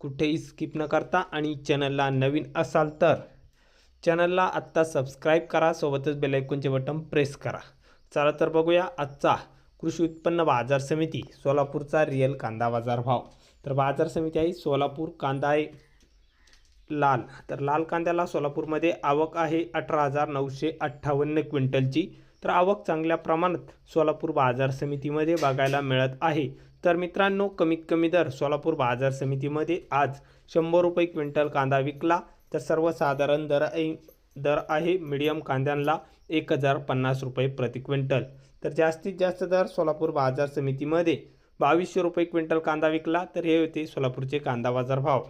कुठेही स्किप न करता आणि चॅनलला नवीन असाल तर चॅनलला आत्ता सबस्क्राईब करा सोबतच बेलायकोनचे बटन प्रेस करा. चला तर बघूया आजचा कृषी उत्पन्न बाजार समिती सोलापूरचा रिअल कांदा बाजार भाव. तर बाजार समिती आहे सोलापूर कांदा आहे लाल. तर लाल कांद्याला सोलापूरमध्ये आवक आहे अठरा हजार नऊशे अठ्ठावन्न क्विंटलची. तर आवक चांगल्या प्रमाणात सोलापूर बाजार समितीमध्ये बघायला मिळत आहे. तर मित्रांनो कमीत कमी दर सोलापूर बाजार समितीमध्ये आज शंभर रुपये क्विंटल कांदा विकला. तर सर्वसाधारण दर आहे दर आहे मीडियम कांद्यांना एक हजार पन्नास रुपये प्रति क्विंटल. तर जास्तीत जास्त दर सोलापूर बाजार समितीमध्ये बावीसशे रुपये क्विंटल कांदा विकला. तर हे होते सोलापूरचे कांदा बाजार भाव.